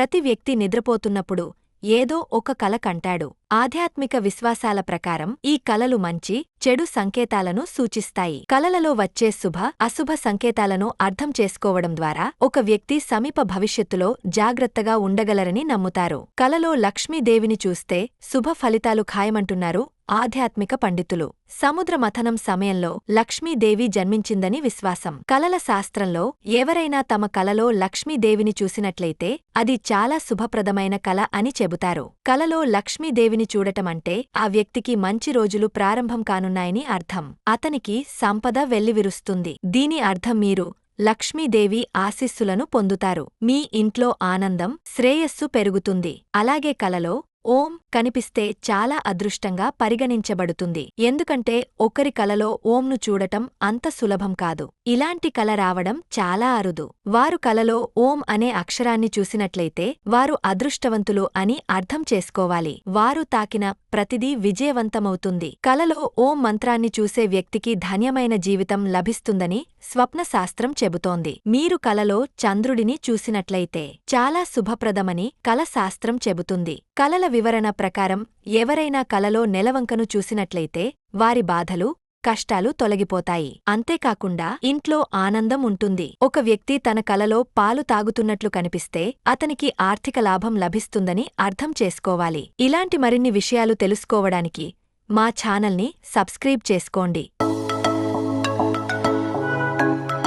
ప్రతి వ్యక్తి నిద్రపోతున్నప్పుడు ఏదో ఒక కల కంటాడు. ఆధ్యాత్మిక విశ్వాసాల ప్రకారం ఈ కలలు మంచి చెడు సంకేతాలను సూచిస్తాయి. కలలలో వచ్చే శుభ అశుభ సంకేతాలను అర్థం చేసుకోవడం ద్వారా ఒక వ్యక్తి సమీప భవిష్యత్తులో జాగ్రత్తగా ఉండగలరని నమ్ముతారు. కలలో లక్ష్మీదేవిని చూస్తే శుభ ఫలితాలు ఖాయమంటున్నారు ఆధ్యాత్మిక పండితులు. సముద్ర మథనం సమయంలో లక్ష్మీదేవి జన్మించిందని విశ్వాసం. కలల శాస్త్రంలో ఎవరైనా తమ కలలో లక్ష్మీదేవిని చూసినట్లయితే అది చాలా శుభప్రదమైన కల అని చెబుతారు. కలలో లక్ష్మీదేవిని చూడటమంటే ఆ వ్యక్తికి మంచి రోజులు ప్రారంభం కానున్నాయని అర్థం. అతనికి సంపద వెల్లివిరుస్తుంది. దీని అర్థం మీరు లక్ష్మీదేవి ఆశీస్సులను పొందుతారు. మీ ఇంట్లో ఆనందం శ్రేయస్సు పెరుగుతుంది. అలాగే కలలో ఓం కనిపిస్తే చాలా అదృష్టంగా పరిగణించబడుతుంది. ఎందుకంటే ఒకరి కలలో ఓంను చూడటం అంత సులభం కాదు. ఇలాంటి కల రావడం చాలా అరుదు. వారు కలలో ఓం అనే అక్షరాన్ని చూసినట్లయితే వారు అదృష్టవంతులు అని అర్థం చేసుకోవాలి. వారు తాకిన ప్రతిదీ విజయవంతమవుతుంది. కలలో ఓం మంత్రాన్ని చూసే వ్యక్తికి ధన్యమైన జీవితం లభిస్తుందని స్వప్నశాస్త్రం చెబుతోంది. మీరు కలలో చంద్రుడిని చూసినట్లయితే చాలా శుభప్రదమని కలశాస్త్రం చెబుతుంది. కలల వివరణ ప్రకారం ఎవరైనా కలలో నెలవంకను చూసినట్లయితే వారి బాధలు కష్టాలు తొలగిపోతాయి. అంతేకాకుండా ఇంట్లో ఆనందం ఉంటుంది. ఒక వ్యక్తి తన కలలో పాలు తాగుతున్నట్లు కనిపిస్తే అతనికి ఆర్థిక లాభం లభిస్తుందని అర్థం చేసుకోవాలి. ఇలాంటి మరిన్ని విషయాలు తెలుసుకోవడానికి మా ఛానల్ని సబ్స్క్రైబ్ చేసుకోండి. Thank you.